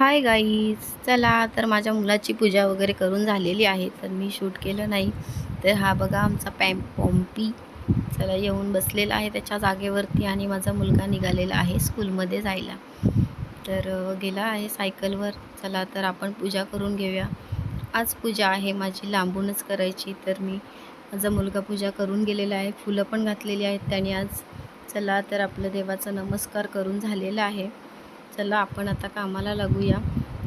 Hi guys चला तर माझ्या मुलाची पूजा वगैरे करून झालेली आहे तर मी शूट केलं नाही. तर हा बघा आमचा पॅम पॉम्पी. चला येऊन बसलेला आहे त्याच्या जागेवरती आणि माझा मुलगा निघालेला आहे स्कूलमध्ये जायला. तर गेला आहे सायकलवर चला तर आपण पूजा करून घेऊया. आज पूजा आहे माझी लांबूनच करायची. तर मी माझा मुलगा पूजा करून गेलेला आहे. फुलं पण घातलेली आहेत त्याने आज. चला तर आपलं देवाचा नमस्कार करून झालेला आहे. चला आपण आता कामाला लागूया.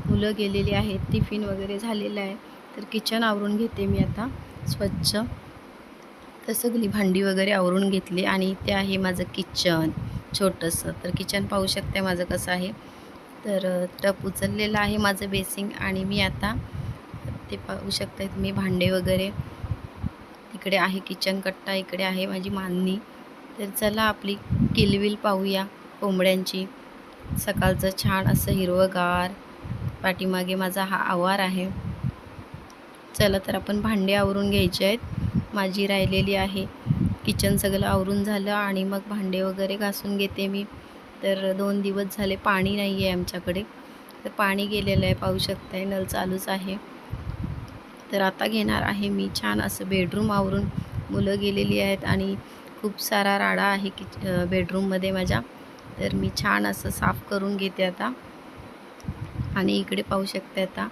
मुलं गेलेली आहेत टिफिन वगैरे झालेलं आहे. तर किचन आवरून घेते मी आता स्वच्छ. तर सगळी भांडी वगैरे आवरून घेतली आणि इथे आहे माझं किचन छोटंसं. तर किचन पाहू शकते माझं कसं आहे. तर टप उचललेलं आहे माझं बेसिंग आणि मी आता ते पाहू शकता तुम्ही भांडे वगैरे. इकडे आहे किचन कट्टा इकडे आहे माझी मांडणी. तर चला आपली किलविल पाहूया कोंबड्यांची. सकाळचं छान असं हिरवंगार पाठीमागे माझा हा आवार आहे. चला तर आपण भांडे आवरून घ्यायचे आहेत. माझी राहिलेली आहे. किचन सगळं आवरून झालं आणि मग भांडे वगैरे घासून घेते मी. तर दोन दिवस झाले पाणी नाही आहे आमच्याकडे. तर पाणी गेलेलं आहे पाहू शकताय नळ चालूच आहे. तर आता घेणार आहे मी छान असं बेडरूम आवरून. मुलं गेलेली आहेत आणि खूप सारा राडा आहे कि बेडरूममध्ये माझ्या. तर मी छान असं साफ करून घेते आता. आणि इकडे पाहू शकते आता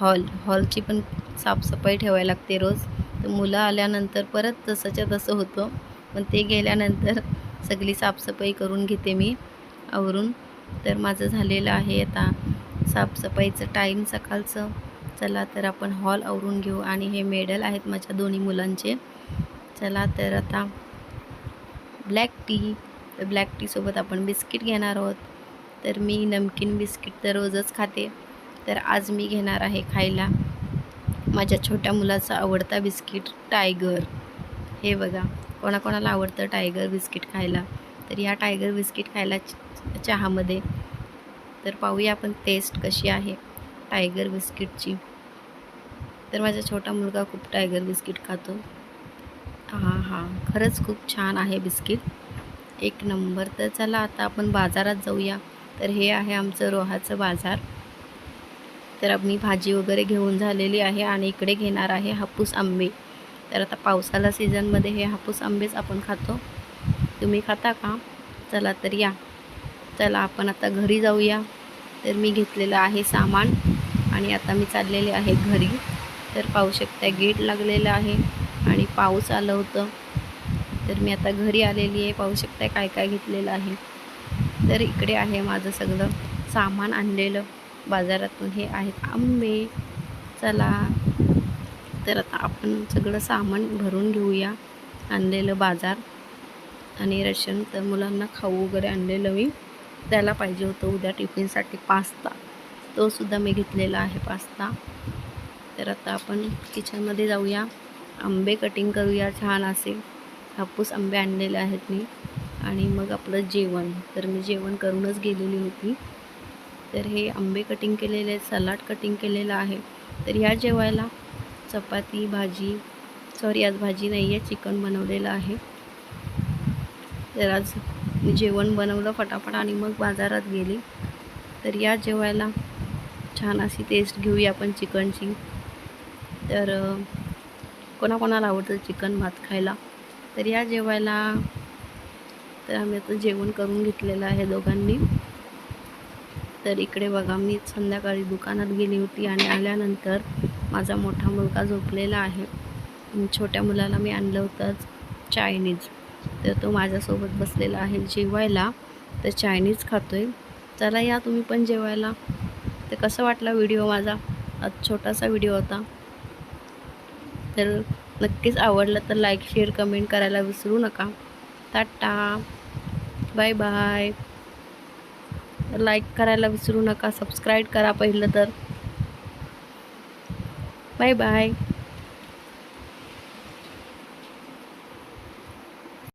हॉल हॉलची पण साफसफाई ठेवायला लागते रोज. तर मुलं आल्यानंतर परत तसंच्या तसं होतं पण ते गेल्यानंतर सगळी साफसफाई करून घेते मी आवरून. तर माझं झालेलं आहे आता साफसफाईचं टाईम सकाळचं. चला तर आपण हॉल आवरून घेऊ आणि हे मेडल आहेत माझ्या दोन्ही मुलांचे. चला तर आता ब्लॅक टी तर ब्लॅक टीसोबत आपण बिस्किट घेणार आहोत. तर मी नमकीन बिस्किट तर रोजच खाते. तर आज मी घेणार आहे खायला माझ्या छोट्या मुलाचा आवडता बिस्किट टायगर. हे बघा कोणाकोणाला आवडतं टायगर बिस्किट खायला? तर या टायगर बिस्किट खायला च- चहामध्ये. तर पाहूया आपण टेस्ट कशी आहे टायगर बिस्किटची. तर माझा छोटा मुलगा खूप टायगर बिस्किट खातो. हां हां. खरंच खूप छान आहे बिस्किट. एक नंबर. तर चला आता आपण बाजारात जाऊया. तर हे आहे आमचं रोहाचं बाजार. तर मी भाजी वगैरे घेऊन झालेली आहे आणि इकडे घेणार आहे हापूस आंबे. तर आता पावसाला सीझनमध्ये हे हापूस आंबेच आपण खातो. तुम्ही खाता का? चला तर या. चला आपण आता घरी जाऊया. तर मी घेतलेलं आहे सामान आणि आता मी चाललेले आहे घरी. तर पाहू शकता गेट लागलेलं आहे आणि पाऊस आलं होतं. तर मी आता घरी आलेली आहे. पाहू शकता काय काय घेतलेलं आहे. तर इकडे आहे माझं सगळं सामान आणलेलं. बाजारातून हे आहेत आंबे. चला. तर आता आपण सगळं सामान भरून घेऊया. आणलेलं बाजार आणि रशन तर मुलांना खाऊ वगैरे आणलेलं मी. त्याला पाहिजे होतं उद्या टिफिनसाठी पास्ता. तोसुद्धा मी घेतलेला आहे पास्ता. तर आता आपण किचनमध्ये जाऊया. आंबे कटिंग करूया छान असे. हापूस आंबे आणलेले आहेत मी. आणि मग आपलं जेवण. तर मी जेवण करूनच गेलेली होती. तर हे आंबे कटिंग केलेले आहेत सलाड कटिंग केलेलं आहे. तर ह्या जेवायला चपाती भाजी सॉरी आज भाजी नाही आहे चिकन बनवलेलं आहे. तर आज मी जेवण बनवलं फटाफट आणि मग बाजारात गेली. तर या जेवायला छान अशी टेस्ट घेऊया आपण चिकनची तर कोणाकोणाला आवडतं चिकन भात खायला? तर या जेवायला तर आम्ही आता जेवण करून घेतलेलं आहे दोघांनी. तर इकडे बघा मी संध्याकाळी दुकानात गेली होती आणि आल्यानंतर माझा मोठा मुलगा झोपलेला आहे. छोट्या मुलाला मी आणलं होतं चायनीज. तर तो माझ्यासोबत बसलेला आहे जेवायला. तर चायनीज खातोय. चला या तुम्ही पण जेवायला. तर कसं वाटला व्हिडिओ माझा? आज छोटासा व्हिडिओ होता. तर नक्कीच आवडलं तर लाईक शेअर कमेंट करायला विसरू नका. टाटा. बाय बाय लाईक करायला विसरू नका. सबस्क्राईब करा पहिलं तर. Bye bye